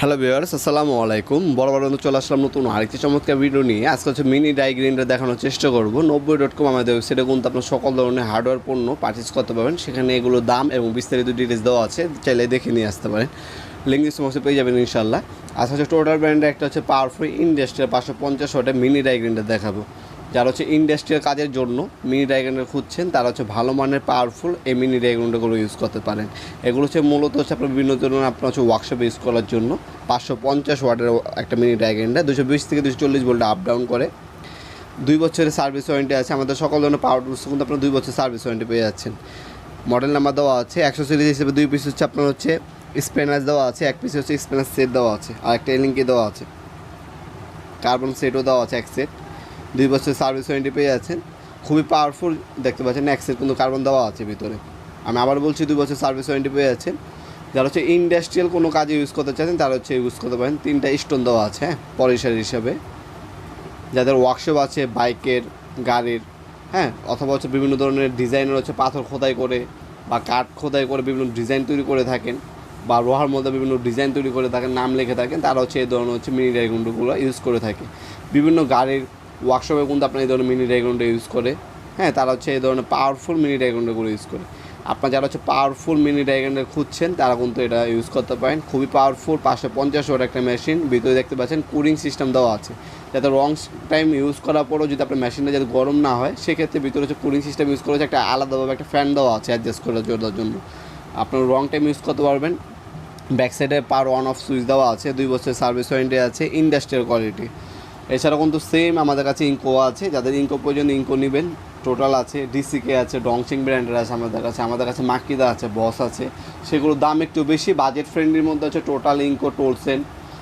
Hello viewers আসসালামু আলাইকুম। বড় বড় চলে আসলাম নতুন আরেকটি চমৎকার ভিডিও নিয়ে। আজকে হচ্ছে মিনি ডাই গ্রাইন্ডার দেখানোর চেষ্টা করব। নব্বই ডট কম আমাদের ওয়েবসাইটে কিন্তু আপনার সকল ধরনের হার্ডওয়্যার পণ্য পারচেস করতে পারবেন সেখানে এগুলো দাম এবং বিস্তারিত ডিটেলস দেওয়া আছে। চাইলে দেখে নিয়ে আসতে পারেন। লিঙ্ক সমস্ত পেয়ে যাবেন ইনশাল্লাহ আজকে হচ্ছে টোটাল ব্র্যান্ডের একটা হচ্ছে পাওয়ারফুল ইন্ডাস্ট্রিয়াল পাঁচশো পঞ্চাশ ওয়াটের মিনি ডাই গ্রাইন্ডার দেখাবো। যারা হচ্ছে ইন্ডাস্ট্রিয়াল কাজের জন্য মিনি ডায়াগ্রান্ডার খুঁজছেন, তারা হচ্ছে ভালো মানের পাওয়ারফুল এই মিনি ডায়াগ্রান্ডারগুলো ইউজ করতে পারেন। এগুলো হচ্ছে মূলত হচ্ছে আপনার বিভিন্ন ধরনের আপনার হচ্ছে ওয়ার্কশপে ইউজ করার জন্য পাঁচশো পঞ্চাশ ওয়াটের একটা মিনি ডায়াগ্রান্ডার দুশো বিশ থেকে দুশো চল্লিশ ভোল্টে আপ ডাউন করে। দুই বছরের সার্ভিস ওয়ারেন্টি আছে, আমাদের সকল ধরনের পাওয়ার টুলস কিন্তু আপনার দুই বছর সার্ভিস ওয়ারেন্টি পেয়ে যাচ্ছেন। মডেল নাম্বার দেওয়া আছে, একশো সিরিজ হিসেবে দুই পিস হচ্ছে আপনার হচ্ছে স্পেনাস দেওয়া আছে, এক পিস হচ্ছে স্পেনাস সেট দেওয়া আছে, আর একটা এলিঙ্কি দেওয়া আছে। কার্বন সেটও দেওয়া আছে এক সেট দুই বছর সার্ভিস ওয়ারেন্টি পেয়ে যাচ্ছেন। খুবই পাওয়ারফুল দেখতে পাচ্ছেন সেট কিন্তু কার্বন দেওয়া আছে ভিতরে। আমি আবার বলছি, দুই বছর সার্ভিস ওয়ারেন্টি পেয়ে যাচ্ছেন। যারা হচ্ছে ইন্ডাস্ট্রিয়াল কোনো কাজে ইউজ করতে চাচ্ছেন, তারা হচ্ছে ইউজ করতে পারেন। তিনটা স্টোন দেওয়া আছে হ্যাঁ হিসাবে। যাদের ওয়ার্কশপ আছে, বাইকের, গাড়ির হ্যাঁ অথবা হচ্ছে বিভিন্ন ধরনের ডিজাইনের হচ্ছে পাথর খোদাই করে বা কাঠ খোদাই করে বিভিন্ন ডিজাইন তৈরি করে থাকেন বা লোহার মধ্যে বিভিন্ন ডিজাইন তৈরি করে থাকেন, নাম লিখে থাকেন, তারা হচ্ছে এই ধরনের হচ্ছে মিনি ডাইগুন্ডগুলো ইউজ করে থাকে। বিভিন্ন গাড়ির ওয়ার্কশপে কিন্তু আপনার এই ধরনের মিনি ডাইগুন্ডে ইউজ করে হ্যাঁ তারা হচ্ছে এই ধরনের পাওয়ারফুল মিনি ডাইগুন্ডগুলো ইউজ করে। আপনার যারা হচ্ছে পাওয়ারফুল মিনি ডাইগ্রান্ডার খুঁজছেন, তারা কিন্তু এটা ইউজ করতে পারেন। খুবই পাওয়ারফুল পাঁচশো পঞ্চাশ ওয়াট একটা মেশিন ভিতরে দেখতে পাচ্ছেন কুলিং সিস্টেম দেওয়া আছে। যাতে রং টাইম ইউজ করার পরেও যদি আপনার মেশিনটা যাতে গরম না হয়, সেক্ষেত্রে ভিতরে হচ্ছে কুলিং সিস্টেম ইউজ করেছে একটা আলাদাভাবে একটা ফ্যান দেওয়া আছে অ্যাডজাস্ট করার জন্য আপনার রং টাইম ইউজ করতে পারবেন। ব্যাক সাইডে পার ওয়ান অফ সুইচ দেওয়া আছে। দুই বছরের সার্ভিস ওয়ারেন্টি আছে। ইন্ডাস্ট্রিয়াল কোয়ালিটি এছাড়া কিন্তু সেম আমাদের কাছে ইঙ্কো আছে। যাদের ইঙ্কো প্রয়োজন ইঙ্কো নেবেন। টোটাল আছে ডিসিকে আছে ডংচিং ব্র্যান্ডের আছে আমাদের কাছে। আমাদের কাছে মাকিদা আছে বস আছে। সেগুলোর দাম একটু বেশি বাজেট ফ্রেন্ডলির মধ্যে হচ্ছে টোটাল ইঙ্কো টোলসেন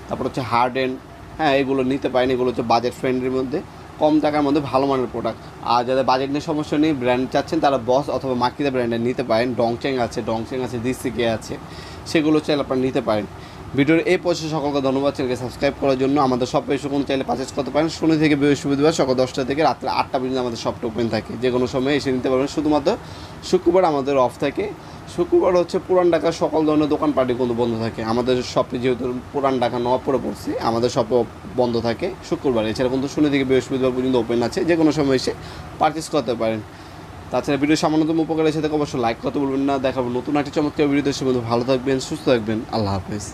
তারপর হচ্ছে হার্ডেন হ্যাঁ এগুলো নিতে পারেন। এগুলো হচ্ছে বাজেট ফ্রেন্ডলির মধ্যে। কম টাকার মধ্যে ভালো মানের প্রোডাক্ট আর যাদের বাজেট নিয়ে সমস্যা নেই ব্র্যান্ড চাচ্ছেন, তারা বস অথবা মাকিদা ব্র্যান্ডের নিতে পারেন। ডংচেং আছে ডংচেং আছে ডিসিকে আছে। সেগুলো চাইলে আপনারা নিতে পারেন। ভিডিওর এই পয়সা সকলকে ধন্যবাদ। চ্যানেলকে সাবস্ক্রাইব করার জন্য আমাদের সব পেশে কোনো চাইলে পারচেস করতে পারেন। শনি থেকে বৃহস্পতিবার সকাল দশটা থেকে রাত্রে আটটা পর্যন্ত আমাদের শপটা ওপেন থাকে। যে কোনো সময় এসে নিতে পারবেন। শুধুমাত্র শুক্রবার আমাদের অফ থাকে। শুক্রবার হচ্ছে পুরান ঢাকার সকল ধরনের দোকান পার্টি কিন্তু বন্ধ থাকে। আমাদের শপে যেহেতু পুরান ঢাকা নবাবপুরে পড়ছে, আমাদের শপে বন্ধ থাকে শুক্রবার। এছাড়া কিন্তু শনি থেকে বৃহস্পতিবার পর্যন্ত ওপেন আছে। যে কোনো সময় এসে পারচেস করতে পারেন। তাছাড়া ভিডিও সামান্যতম উপকার এসে থেকে অবশ্যই লাইক করতে বলবেন না। দেখাবো নতুন একটি চমৎকার ভিডিও সে ভালো থাকবেন, সুস্থ থাকবেন। আল্লাহ হাফেজ।